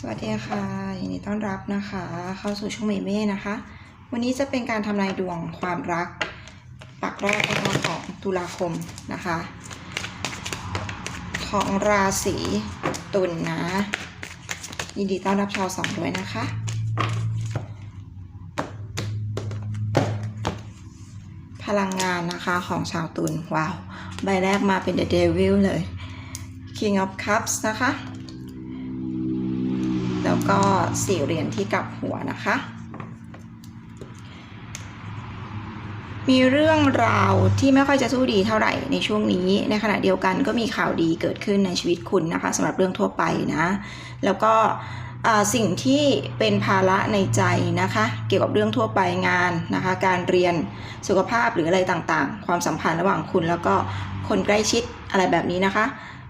สวัสดีค่ะยินดีต้อนรับนะคะ เข้าสู่ช่องเมเม่นะคะ วันนี้จะเป็นการทำนายดวงความรักปักแรกนะคะของตุลาคมนะคะ ของราศีตุลนนะ ยินดีต้อนรับชาวสองด้วยนะคะพลังงานนะคะของชาวตุลว้าว ใบแรกมาเป็น The Devil เลย King of Cups นะคะ แล้วก็สี่เหรียญที่กลับหัวนะคะ มีเรื่องราวที่ไม่ค่อยจะสู้ดีเท่าไหร่ในช่วงนี้ ในขณะเดียวกันก็มีข่าวดีเกิดขึ้นในชีวิตคุณนะคะสำหรับเรื่องทั่วไปนะ แล้วก็สิ่งที่เป็นภาระในใจนะคะ เกี่ยวกับเรื่องทั่วไปงานนะคะ การเรียนสุขภาพหรืออะไรต่างๆ ความสัมพันธ์ระหว่างคุณแล้วก็คนใกล้ชิดอะไรแบบนี้นะคะ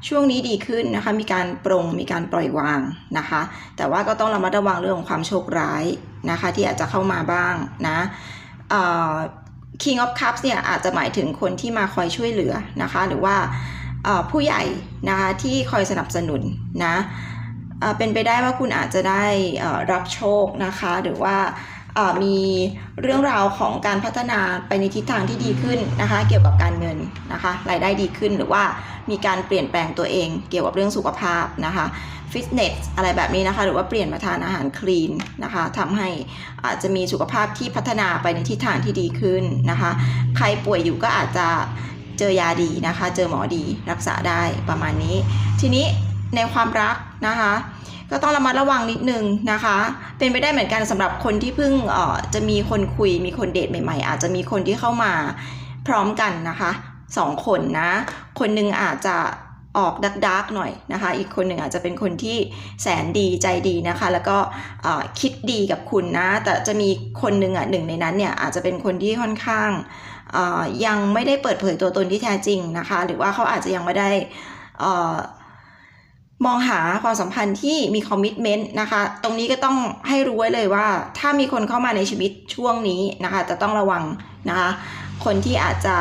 ช่วงนี้ดีขึ้นนะคะ มีการปรงมีการปล่อยวางนะคะ แต่ว่าก็ต้องระมัดระวังเรื่องของความโชคร้ายนะคะ ที่อาจจะเข้ามาบ้างนะเอ่อ King of Cups เนี่ยอาจจะหมายถึงคนที่มาคอยช่วยเหลือนะคะ หรือว่าเอ่อผู้ใหญ่นะคะที่คอยสนับสนุนนะเอ่อเป็นไปได้ว่าคุณอาจจะได้เอ่อรับโชคนะคะ หรือว่า มีเรื่องราวของการพัฒนาไปในทิศทางที่ดีขึ้นนะคะ เกี่ยวกับการเงินนะคะรายได้ดีขึ้นหรือว่ามีการเปลี่ยนแปลงตัวเองเกี่ยวกับเรื่องสุขภาพนะคะฟิตเนสอะไรแบบนี้นะคะ หรือว่าเปลี่ยนมาทานอาหารคลีนนะคะทำให้อาจจะมีสุขภาพที่พัฒนาไปในทิศทางที่ดีขึ้นนะคะ ใครป่วยอยู่ก็อาจจะเจอยาดีนะคะ เจอหมอดีรักษาได้ประมาณนี้ ทีนี้ในความรักนะคะ ก็ต้องระมัดระวังนิดนึงนะคะ เป็นไปได้เหมือนกันสำหรับคนที่เพิ่งเอ่อจะมีคนคุยมีคนเดทใหม่ๆ อาจจะมีคนที่เข้ามาพร้อมกันนะคะสองคนนะ คนหนึ่งอาจจะออกดักดักหน่อยนะคะ อีกคนหนึ่งอาจจะเป็นคนที่แสนดีใจดีนะคะ แล้วก็คิดดีกับคุณนะ แต่จะมีคนหนึ่งอะหนึ่งในนั้นเนี่ยอาจจะเป็นคนที่ค่อนข้างยังไม่ได้เปิดเผยตัวตนที่แท้จริงนะคะ หรือว่าเขาอาจจะยังไม่ได้อ่อ มองหาความสัมพันธ์ที่มีคอมมิชเมนต์นะคะ ตรงนี้ก็ต้องให้รู้ไว้เลยว่า ถ้ามีคนเข้ามาในชีวิตช่วงนี้นะคะ จะต้องระวังนะคะ คนที่อาจจะ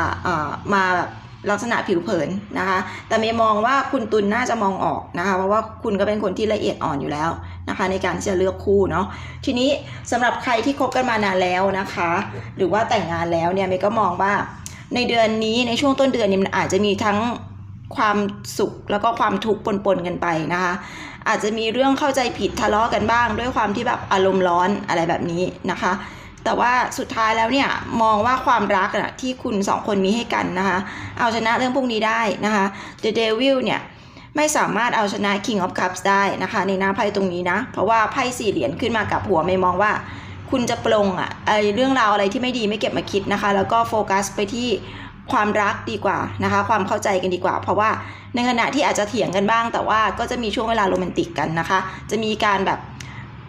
มาแบบลักษณะผิวเผินนะคะ แต่เมย์มองว่าคุณตุลน่าจะมองออกนะคะ เพราะว่าคุณก็เป็นคนที่ละเอียดอ่อนอยู่แล้วนะคะ ในการที่จะเลือกคู่เนาะ ทีนี้สำหรับใครที่คบกันมานานแล้วนะคะ หรือว่าแต่งงานแล้วเนี่ยเมย์ก็มองว่าในเดือนนี้ในช่วงต้นเดือนเนี่ยมันอาจจะมีทั้ง ความสุขแล้วก็ความทุกข์ปนๆกันไปนะคะ อาจจะมีเรื่องเข้าใจผิดทะเลาะกันบ้าง ด้วยความที่แบบอารมณ์ร้อนอะไรแบบนี้นะคะ แต่ว่าสุดท้ายแล้วเนี่ยมองว่าความรักอะที่คุณสองคนมีให้กันนะคะ เอาชนะเรื่องพวกนี้ได้นะคะ The Devil เนี่ยไม่สามารถเอาชนะ King of Cups ได้นะคะ ในหน้าไพ่ตรงนี้นะ เพราะว่าไพ่สี่เหรียญขึ้นมากับหัวไม่มองว่า คุณจะปลงอะไอเรื่องราวอะไรที่ไม่ดีไม่เก็บมาคิดนะคะ แล้วก็โฟกัสไปที่ ความรักดีกว่านะคะ ความเข้าใจกันดีกว่า เพราะว่าในขณะที่อาจจะเถียงกันบ้าง แต่ว่าก็จะมีช่วงเวลาโรแมนติกกันนะคะ จะมีการแบบ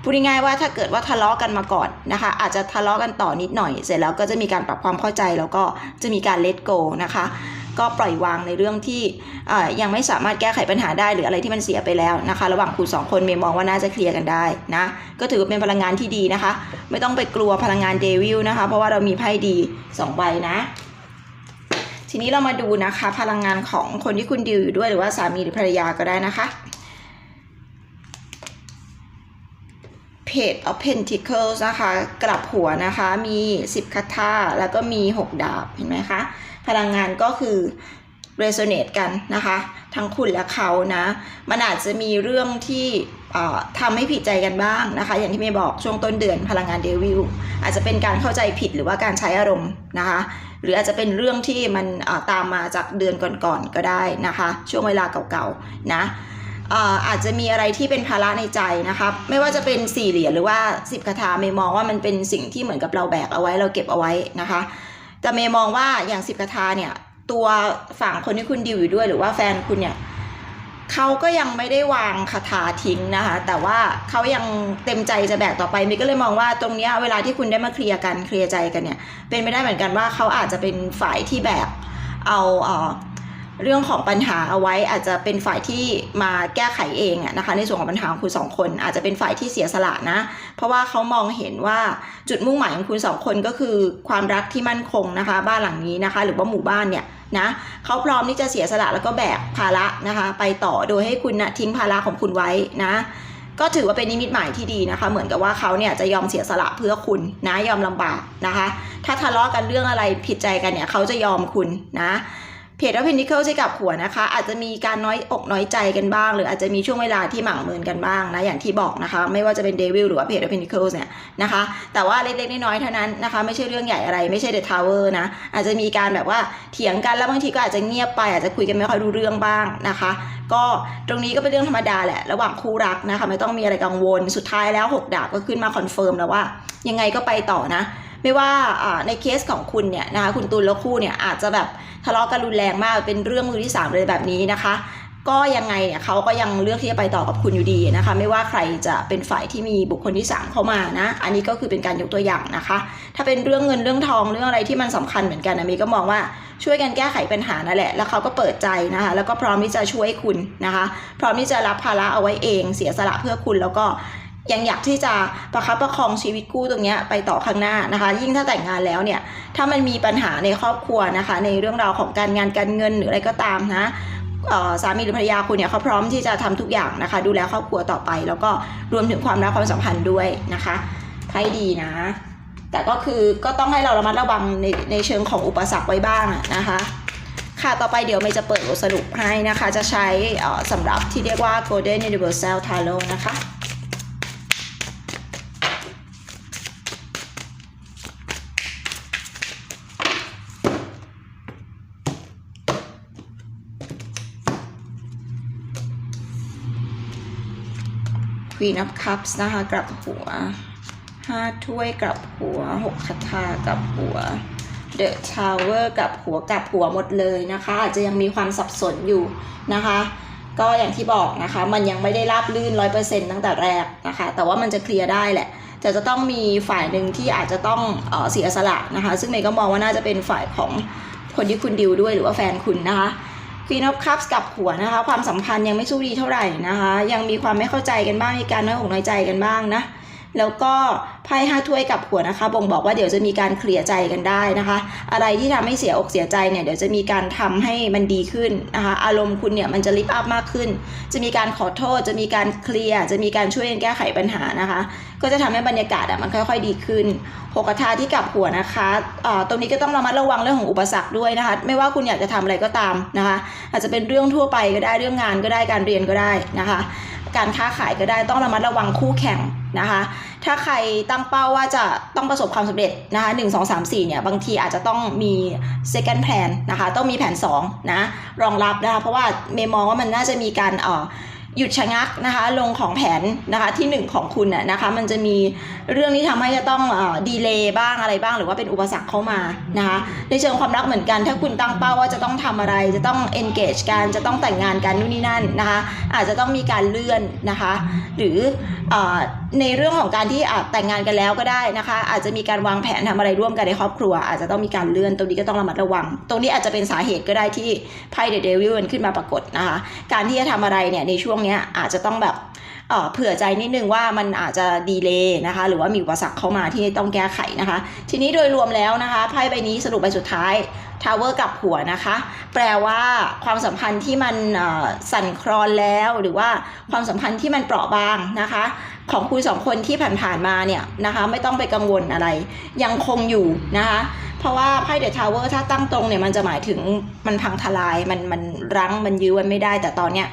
พูดง่ายๆว่าถ้าเกิดว่าทะเลาะกันมาก่อนนะคะ อาจจะทะเลาะกันต่อนิดหน่อย เสร็จแล้วก็จะมีการปรับความเข้าใจแล้วก็จะมีการเลทโกนะคะ ก็ปล่อยวางในเรื่องที่ยังไม่สามารถแก้ไขปัญหาได้หรืออะไรที่มันเสียไปแล้วนะคะ ระหว่างคุณสองคนเมย์มองว่าน่าจะเคลียร์กันได้นะ ก็ถือเป็นพลังงานที่ดีนะคะ ไม่ต้องไปกลัวพลังงานเดวิลนะคะ เพราะว่าเรามีไพ่ดีสองใบนะ ทีนี้เรามาดูนะคะ พลังงานของคนที่คุณดิวอยู่ด้วยหรือว่าสามีหรือภรรยาก็ได้นะคะ Page of Pentacles นะคะ กลับหัวนะคะมี 10คาถาแล้วก็มี 6 ดาบเห็นไหมคะ พลังงานก็คือ resonate กันนะคะ ทั้งคุณและเขานะ มันอาจจะมีเรื่องที่ ทำให้ผิดใจกันบ้างนะคะ อย่างที่เมย์บอกช่วงต้นเดือนพลังงานเดวิลอาจจะเป็นการเข้าใจผิดหรือว่าการใช้อารมณ์นะคะ หรืออาจจะเป็นเรื่องที่มันตามมาจากเดือนก่อนๆก็ได้นะคะ ช่วงเวลาเก่าๆนะเอ่อาจจะมีอะไรที่เป็นภาระในใจนะครับไม่ว่าจะเป็นสี่เหรียญหรือว่าสิบคาถาเมย์มองว่ามันเป็นสิ่งที่เหมือนกับเราแบกเอาไว้เราเก็บเอาไว้นะคะ แต่เมย์มองว่าอย่างสิบคาถาเนี่ยตัวฝั่งคนที่คุณดิวอยู่ด้วยหรือว่าแฟนคุณเนี่ย เขาก็ยังไม่ได้วางคาถาทิ้งนะคะ แต่ว่าเขายังเต็มใจจะแบกต่อไปมิก็เลยมองว่าตรงนี้เวลาที่คุณได้มาเคลียร์กันเคลียร์ใจกันเนี่ยเป็นไปได้เหมือนกันว่าเขาอาจจะเป็นฝ่ายที่แบกเอา เรื่องของปัญหาเอาไว้อาจจะเป็นฝ่ายที่มาแก้ไขเองอะนะคะในส่วนของปัญหาของคุณสองคน อาจจะเป็นฝ่ายที่เสียสละนะ เพราะว่าเขามองเห็นว่าจุดมุ่งหมายของคุณสองคนก็คือความรักที่มั่นคงนะคะ บ้านหลังนี้นะคะ หรือว่าหมู่บ้านเนี่ยนะเขาพร้อมที่จะเสียสละแล้วก็แบกภาระนะคะ ไปต่อโดยให้คุณนะทิ้งภาระของคุณไว้นะก็ถือว่าเป็นนิมิตหมายที่ดีนะคะ เหมือนกับว่าเขาเนี่ยจะยอมเสียสละเพื่อคุณนะยอมลำบากนะคะ ถ้าทะเลาะกันเรื่องอะไรผิดใจกันเนี่ยเขาจะยอมคุณนะ เพจว่าเพนนิเคิลใช้กับหัวนะคะ อาจจะมีการน้อยอกน้อยใจกันบ้าง หรืออาจจะมีช่วงเวลาที่หมั่งเมินกันบ้างนะอย่างที่บอกนะคะ ไม่ว่าจะเป็นเดวิลหรือว่าเพจว่าเพนนิเคิลเนี่ยนะคะ แต่ว่าเล็กๆน้อยๆเท่านั้นนะคะ ไม่ใช่เรื่องใหญ่อะไรไม่ใช่เดอะทาวเวอร์นะอาจจะมีการแบบว่าเถียงกันแล้วบางทีก็อาจจะเงียบไป อาจจะคุยกันไม่ค่อยรู้เรื่องบ้างนะคะ ก็ตรงนี้ก็เป็นเรื่องธรรมดาแหละระหว่างคู่รักนะคะ ไม่ต้องมีอะไรกังวลสุดท้ายแล้วหกดาบก็ขึ้นมาคอนเฟิร์มแล้วว่า ยังไงก็ไปต่อนะ ไม่ว่าในเคสของคุณเนี่ยนะคะคุณตุลและคู่เนี่ยอาจจะแบบทะเลาะกันรุนแรงมากเป็นเรื่องมือที่สามเลยแบบนี้นะคะก็ยังไงเนี่ยเขาก็ยังเลือกที่จะไปต่อกับคุณอยู่ดีนะคะ ไม่ว่าใครจะเป็นฝ่ายที่มีบุคคลที่ 3 เข้ามานะ อันนี้ก็คือเป็นการยกตัวอย่างนะคะ ถ้าเป็นเรื่องเงินเรื่องทองเรื่องอะไรที่มันสำคัญเหมือนกันนะมย์ก็มองว่าช่วยกันแก้ไขปัญหานั่นแหละ แล้วเขาก็เปิดใจนะคะ แล้วก็พร้อมที่จะช่วยคุณนะคะ พร้อมที่จะรับภาระเอาไว้เอง เสียสละเพื่อคุณแล้วก็ ยังอยากที่จะประคับประคองชีวิตคู่ตรงนี้ไปต่อข้างหน้านะคะ ยิ่งถ้าแต่งงานแล้วเนี่ยถ้ามันมีปัญหาในครอบครัวนะคะ ในเรื่องราวของการงานการเงินหรืออะไรก็ตามนะสามีหรือภรรยาคุณเนี่ยเขาพร้อมที่จะทำทุกอย่างนะคะ ดูแลครอบครัวต่อไป แล้วก็รวมถึงความรักความสัมพันธ์ด้วยนะคะไพ่ดีนะ แต่ก็คือก็ต้องให้เราระมัดระวังในในเชิงของอุปสรรคไว้บ้างนะคะ ค่ะต่อไปเดี๋ยวเมย์จะเปิดบทสรุปให้นะคะ จะใช้สำหรับที่เรียกว่า Golden Universal Tarot นะคะ Queen of Cups นะคะกลับหัวห้าถ้วยกลับหัวหกคาถากลับหัว The Tower กลับหัวกลับหัวหมดเลยนะคะ อาจจะยังมีความสับสนอยู่นะคะ ก็อย่างที่บอกนะคะ มันยังไม่ได้ราบลื่นร้อยเปอร์เซ็นต์ตั้งแต่แรกนะคะ แต่ว่ามันจะเคลียร์ได้แหละแต่จะต้องมีฝ่ายหนึ่งที่อาจจะต้องเออเสียสละนะคะ ซึ่งเมย์ก็มองว่าน่าจะเป็นฝ่ายของคนที่คุณดิวด้วยหรือว่าแฟนคุณนะคะ ฟีนอฟคัพกับหัวนะคะ ความสัมพันธ์ยังไม่สู้ดีเท่าไหร่นะคะ ยังมีความไม่เข้าใจกันบ้างมีการน้อยอกน้อยใจกันบ้างนะ แล้วก็ไพ่ห้าถ้วยกับหัวนะคะ บ่งบอกว่าเดี๋ยวจะมีการเคลียร์ใจกันได้นะคะ อะไรที่ทำให้เสียอกเสียใจเนี่ยเดี๋ยวจะมีการทำให้มันดีขึ้นนะคะ อารมณ์คุณเนี่ยมันจะลิฟอัพมากขึ้น จะมีการขอโทษ จะมีการเคลียร์ จะมีการช่วยกันแก้ไขปัญหานะคะ ก็จะทำให้บรรยากาศอะมันค่อย ๆ ดีขึ้นหกกระทาที่กับหัวนะคะเอ่อตรงนี้ก็ต้องระมัดระวังเรื่องของอุปสรรคด้วยนะคะ ไม่ว่าคุณอยากจะทำอะไรก็ตามนะคะ อาจจะเป็นเรื่องทั่วไปก็ได้ เรื่องงานก็ได้ การเรียนก็ได้นะคะ การค้าขายก็ได้ต้องระมัดระวังคู่แข่งนะคะ ถ้าใครตั้งเป้าว่าจะต้องประสบความสำเร็จนะคะหนึ่งสองสามสี่เนี่ยบางทีอาจจะต้องมี second plan นะคะ ต้องมีแผน 2 นะ รองรับนะคะ เพราะว่าเมย์มองว่ามันน่าจะมีการเอ่อ หยุดชะงักนะคะลงของแผนนะคะที่ 1 ของคุณน่ะนะคะมันจะมีเรื่องที่ทำให้จะต้องดีเลย์บ้างอะไรบ้าง หรือว่าเป็นอุปสรรคเข้ามานะคะในเชิงความรักเหมือนกัน ถ้าคุณตั้งเป้าว่าจะต้องทำอะไรจะต้อง engage กันจะต้องแต่งงานกันนู่นนี่นั่นนะคะอาจจะต้องมีการเลื่อนนะคะหรืออในเรื่องของการที่อาจแต่งงานกันแล้วก็ได้นะคะ อาจจะมีการวางแผนทำอะไรร่วมกันในครอบครัว อาจจะต้องมีการเลื่อนตรงนี้ก็ต้องระมัดระวัง ตรงนี้อาจจะเป็นสาเหตุก็ได้ที่ไพ่เดอะเดวิลขึ้นมาปรากฏนะคะการที่จะทำอะไรเนี่ยในช่วงนี้อาจจะต้องแบบเผื่อใจนิดนึงว่ามันอาจจะดีเลย์นะคะ หรือว่ามีอุปสรรคเข้ามาที่ต้องแก้ไขนะคะ ทีนี้โดยรวมแล้วนะคะไพ่ใบนี้สรุปใบสุดท้ายทาวเวอร์กับหัวนะคะ แปลว่าความสัมพันธ์ที่มันสั่นคลอนแล้วหรือว่าความสัมพันธ์ที่มันเปราะบางนะคะ ของคุณสองคนที่ผ่านๆมาเนี่ยนะคะ ไม่ต้องไปกังวลอะไร ยังคงอยู่นะคะเพราะว่าไพ่เดอะทาวเวอร์ถ้าตั้งตรงเนี่ยมันจะหมายถึงมันพังทลายมันมันรั้งมันยื้อไว้ไม่ได้ แต่ตอนเนี้ย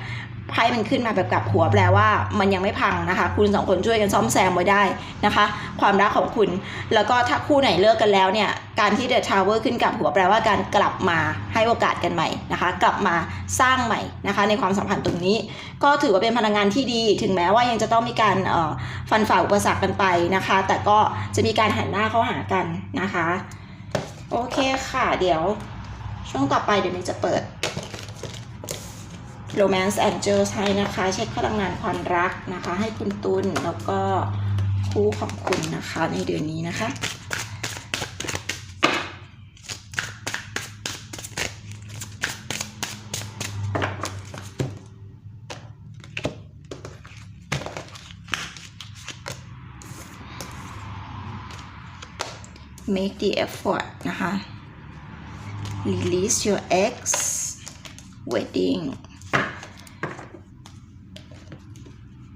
ไพ่มันขึ้นมาแบบกลับหัวแปลว่า มันยังไม่พังนะคะ คุณสองคนช่วยกันซ่อมแซมไว้ได้นะคะ ความรักของคุณ แล้วก็ถ้าคู่ไหนเลิกกันแล้วเนี่ย การที่เดอะทาวเวอร์ขึ้นกลับหัวแปลว่าการกลับมาให้โอกาสกันใหม่นะคะ กลับมาสร้างใหม่นะคะ ในความสัมพันธ์ตรงนี้ ก็ถือว่าเป็นพลังงานที่ดี ถึงแม้ว่ายังจะต้องมีการฟันฝ่าอุปสรรคกันไปนะคะ แต่ก็จะมีการหันหน้าเข้าหากันนะคะ โอเคค่ะ เดี๋ยวช่วงต่อไปเดี๋ยวนี้จะเปิด Romance Angels ให้นะคะ เช็คพลังงานความรักนะคะ ให้คุณตุลแล้วก็คู่ของคุณนะคะในเดือนนี้นะคะ make the effort นะคะ release your ex wedding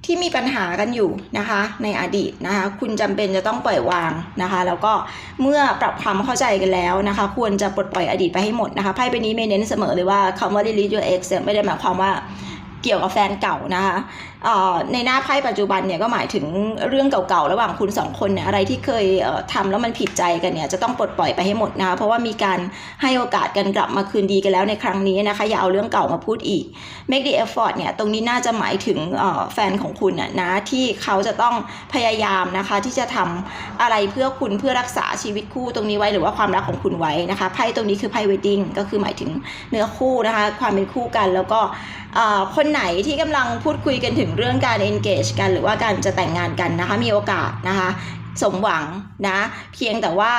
ที่มีปัญหากันอยู่นะคะในอดีตนะคะคุณจำเป็นจะต้องปล่อยวางนะคะแล้วก็เมื่อปรับความเข้าใจกันแล้วนะคะควรจะปลดปล่อยอดีตไปให้หมดนะคะไพ่ใบนี้เมย์เน้นเสมอเลยว่าคำว่า delete your ex เนี่ยไม่ได้หมายความว่าเกี่ยวกับแฟนเก่านะคะในหน้าไพ่ปัจจุบันเนี่ยก็หมายถึงเรื่องเก่าๆระหว่างคุณสองคนเนี่ยอะไรที่เคยเอ่อทำแล้วมันผิดใจกันเนี่ยจะต้องปลดปล่อยไปให้หมดนะคะเพราะว่ามีการให้โอกาสกันกลับมาคืนดีกันแล้วในครั้งนี้นะคะอย่าเอาเรื่องเก่ามาพูดอีก make the effort เนี่ยตรงนี้น่าจะหมายถึงแฟนของคุณนะที่เขาจะต้องพยายามนะคะที่จะทำอะไรเพื่อคุณเพื่อรักษาชีวิตคู่ตรงนี้ไว้หรือว่าความรักของคุณไว้นะคะไพ่ตรงนี้คือไพ่ wedding ก็คือหมายถึงเนื้อคู่นะคะความเป็นคู่กันแล้วก็คนไหนที่กำลังพูดคุยกันถึงเรื่องการ engage กัน หรือว่าการจะแต่งงานกันนะคะ มีโอกาสนะคะ สมหวังนะ เพียงแต่ว่า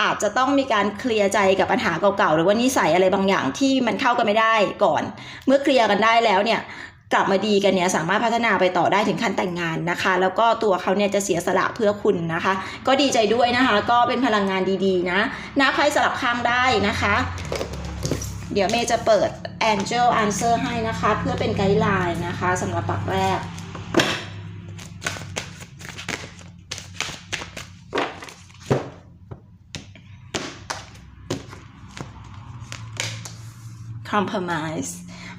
อาจจะต้องมีการเคลียร์ใจกับปัญหาเก่าๆ หรือว่านิสัยอะไรบางอย่างที่มันเข้ากันไม่ได้ก่อน เมื่อเคลียร์กันได้แล้วเนี่ยกลับมาดีกันเนี่ยสามารถพัฒนาไปต่อได้ถึงขั้นแต่งงานนะคะ แล้วก็ตัวเขาเนี่ยจะเสียสละเพื่อคุณนะคะ ก็ดีใจด้วยนะคะ ก็เป็นพลังงานดีๆ นะหน้าไพ่สลับข้างได้นะคะ เดี๋ยวเมย์จะเปิด Angel Answer ให้นะคะ เพื่อเป็นไกด์ไลน์นะคะสำหรับปักแรก compromise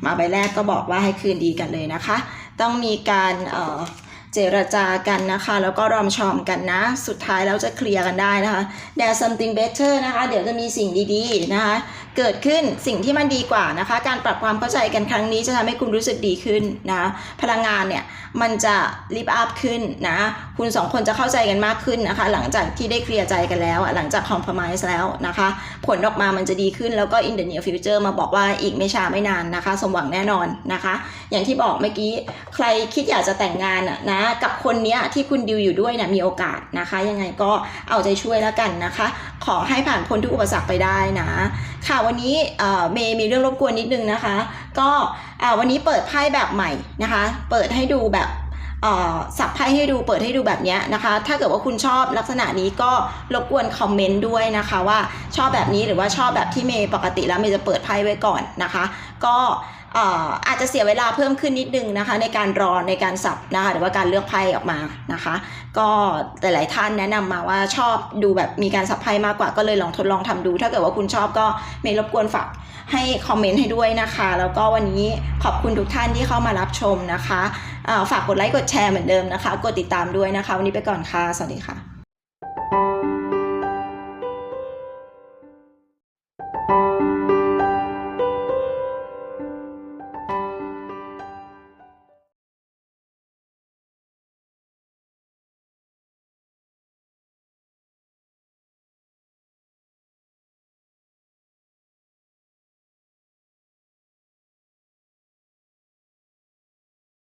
มาใบแรกก็บอกว่าให้คืนดีกันเลยนะคะ ต้องมีการเอ่อ เจรจากันนะคะ แล้วก็รอมชอมกันนะ สุดท้ายแล้วจะเคลียร์กันได้นะคะ there's something better นะคะ เดี๋ยวจะมีสิ่งดีๆนะคะ เกิดขึ้นสิ่งที่มันดีกว่านะคะ การปรับความเข้าใจกันครั้งนี้จะทำให้คุณรู้สึกดีขึ้นนะ พลังงานเนี่ย มันจะรีบอัพขึ้นนะ คุณสองคนจะเข้าใจกันมากขึ้นนะคะ หลังจากที่ได้เคลียร์ใจกันแล้ว หลังจากคอม p r o m i s e แล้วนะคะ ผลออกมามันจะดีขึ้นแล้วก็ in the near future มาบอกว่าอีกไม่ช้าไม่นานนะคะ สมหวังแน่นอนนะคะ อย่างที่บอกเมื่อกี้ใครคิดอยากจะแต่งงานอะนะกับคนเนี้ยที่คุณดิวอยู่ด้วยนะมีโอกาสนะคะ ยังไงก็เอาใจช่วยแล้วกันนะคะ ขอให้ผ่านพ้นทุกอุปสรรคไปได้นะ ค่ะวันนี้เมย์มีเรื่องรบกวนนิดนึงนะคะ ก็วันนี้เปิดไพ่แบบใหม่นะคะ เปิดให้ดูแบบ สับไพ่ให้ดูเปิดให้ดูแบบนี้นะคะ ถ้าเกิดว่าคุณชอบลักษณะนี้ก็รบกวนคอมเมนต์ด้วยนะคะว่าชอบแบบนี้หรือว่าชอบแบบที่เมย์ปกติแล้วเมย์จะเปิดไพ่ไว้ก่อนนะคะ ก็เอ่ออาจจะเสียเวลาเพิ่มขึ้นนิดนึงนะคะ ในการรอในการสับนะคะหรือว่าการเลือกไพ่ออกมานะคะ ก็แต่หลายท่านแนะนำมาว่าชอบดูแบบมีการสับไพ่มากกว่าก็เลยลองทดลองทำดู ถ้าเกิดว่าคุณชอบก็เมย์รบกวนฝากให้คอมเมนต์ให้ด้วยนะคะ แล้วก็วันนี้ขอบคุณทุกท่านที่เข้ามารับชมนะคะ ฝากกดไลค์กดแชร์เหมือนเดิมนะคะ กดติดตามด้วยนะคะ วันนี้ไปก่อนค่ะ สวัสดีค่ะ